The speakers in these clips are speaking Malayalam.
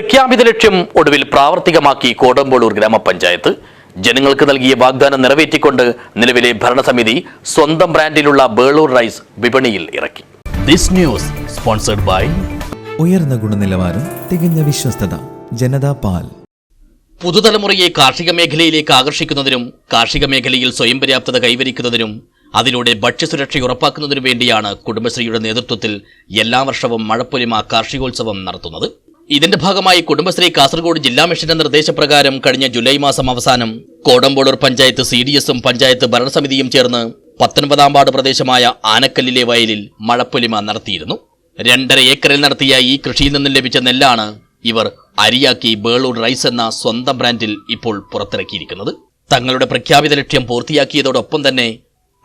പ്രഖ്യാപിത ലക്ഷ്യം ഒടുവിൽ പ്രാവർത്തികമാക്കി കോടമ്പോളൂർ ഗ്രാമപഞ്ചായത്ത്. ജനങ്ങൾക്ക് നൽകിയ വാഗ്ദാനം നിറവേറ്റിക്കൊണ്ട് നിലവിലെ ഭരണസമിതി സ്വന്തം ബ്രാൻഡിലുള്ള ബേളൂർ റൈസ് വിപണിയിൽ ഇറക്കി. ദിസ് ന്യൂസ് സ്പോൺസർഡ് ബൈ ഉയർന്ന ഗുണനിലവാരം തികഞ്ഞ വിശ്വസ്തത ജനതാ പാൽ. പുതുതലമുറയെ കാർഷിക മേഖലയിലേക്ക് ആകർഷിക്കുന്നതിനും കാർഷിക മേഖലയിൽ സ്വയം പര്യാപ്തത കൈവരിക്കുന്നതിനും അതിലൂടെ ഭക്ഷ്യസുരക്ഷ ഉറപ്പാക്കുന്നതിനു വേണ്ടിയാണ് കുടുംബശ്രീയുടെ നേതൃത്വത്തിൽ എല്ലാ വർഷവും മഴപ്പൊലിമ കാർഷികോത്സവം നടത്തുന്നത്. ഇതിന്റെ ഭാഗമായി കുടുംബശ്രീ കാസർഗോഡ് ജില്ലാ മിഷന്റെ നിർദ്ദേശപ്രകാരം കഴിഞ്ഞ ജൂലൈ മാസം അവസാനം കോടമ്പോളൂർ പഞ്ചായത്ത് സി ഡി എസും പഞ്ചായത്ത് ഭരണസമിതിയും ചേർന്ന് പത്തൊൻപതാം വാർഡ് പ്രദേശമായ ആനക്കല്ലിലെ വയലിൽ മഴപ്പൊലിമ നടത്തിയിരുന്നു. രണ്ടര ഏക്കറിൽ നടത്തിയ ഈ കൃഷിയിൽ നിന്നും ലഭിച്ച നെല്ലാണ് ഇവർ അരിയാക്കി ബേളൂർ റൈസ് എന്ന സ്വന്തം ബ്രാൻഡിൽ ഇപ്പോൾ പുറത്തിറക്കിയിരിക്കുന്നത്. തങ്ങളുടെ പ്രഖ്യാപിത ലക്ഷ്യം പൂർത്തിയാക്കിയതോടൊപ്പം തന്നെ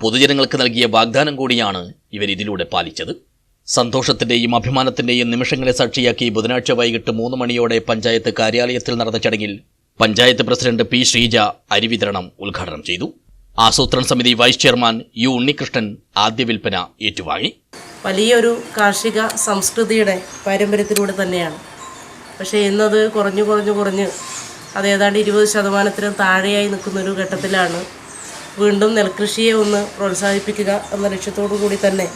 പൊതുജനങ്ങൾക്ക് നൽകിയ വാഗ്ദാനം കൂടിയാണ് ഇവർ ഇതിലൂടെ പാലിച്ചത്. സന്തോഷത്തിന്റെയും അഭിമാനത്തിന്റെയും നിമിഷങ്ങളെ സാക്ഷിയാക്കി ബുധനാഴ്ച വൈകിട്ട് മൂന്ന് മണിയോടെ പഞ്ചായത്ത് കാര്യാലയത്തിൽ നടന്ന ചടങ്ങിൽ പഞ്ചായത്ത് പ്രസിഡന്റ് പി ശ്രീജ അരിവിതരണം ഉദ്ഘാടനം ചെയ്തു. ആസൂത്രണ സമിതി വൈസ് ചെയർമാൻ യു ഉണ്ണികൃഷ്ണൻ ആദ്യ വിൽപ്പന ഏറ്റുവാങ്ങി. വലിയൊരു കാർഷിക സംസ്കൃതിയുടെ പാരമ്പര്യത്തിലൂടെ തന്നെയാണ്. പക്ഷേ ഇന്നത് കുറഞ്ഞു കുറഞ്ഞു കുറഞ്ഞ് അത് ഏതാണ്ട് ഇരുപത് ശതമാനത്തിന് താഴെയായി നിൽക്കുന്നൊരു ഘട്ടത്തിലാണ് വീണ്ടും നെൽകൃഷിയെ ഒന്ന് പ്രോത്സാഹിപ്പിക്കുക എന്ന ലക്ഷ്യത്തോടു കൂടി തന്നെ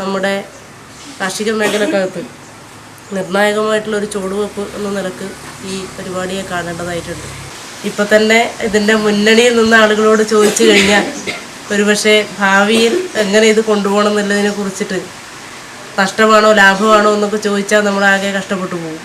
നമ്മുടെ കാർഷിക മേഖലക്കകത്ത് നിർണായകമായിട്ടുള്ള ഒരു ചുവടുവെപ്പ് എന്ന നിലയ്ക്ക് ഈ പരിപാടിയെ കാണേണ്ടതായിട്ടുണ്ട്. ഇപ്പം തന്നെ ഇതിന്റെ മുന്നണിയിൽ നിന്ന് ആളുകളോട് ചോദിച്ചു കഴിഞ്ഞാൽ ഒരുപക്ഷെ ഭാവിയിൽ എങ്ങനെ ഇത് കൊണ്ടുപോകണം എന്നുള്ളതിനെ കുറിച്ചിട്ട് നഷ്ടമാണോ ലാഭമാണോ എന്നൊക്കെ ചോദിച്ചാൽ നമ്മളാകെ കഷ്ടപ്പെട്ടു പോകും.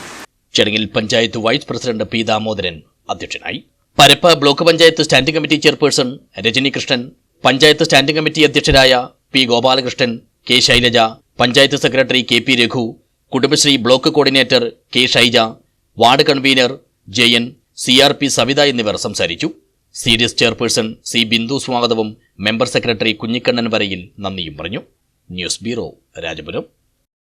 ചടങ്ങിൽ panchayat vice president P Damodaran അധ്യക്ഷനായി. Parappa block panchayat standing committee chairperson Rajani Krishnan panchayat standing committee അധ്യക്ഷരായ P Gopalakrishnan K Shailaja panchayat secretary K P Raghu Kudumbashree block coordinator K Shaija ward convener Jayan C R P Savitha എന്നിവർ സംസാരിച്ചു. സീരിയസ് ചെയർപേഴ്സൺ സി ബിന്ദു സ്വാഗതവും മെമ്പർ സെക്രട്ടറി കുഞ്ഞിക്കണ്ണൻ വരയിൽ നന്ദിയും പറഞ്ഞു. News bureau Rajapuram.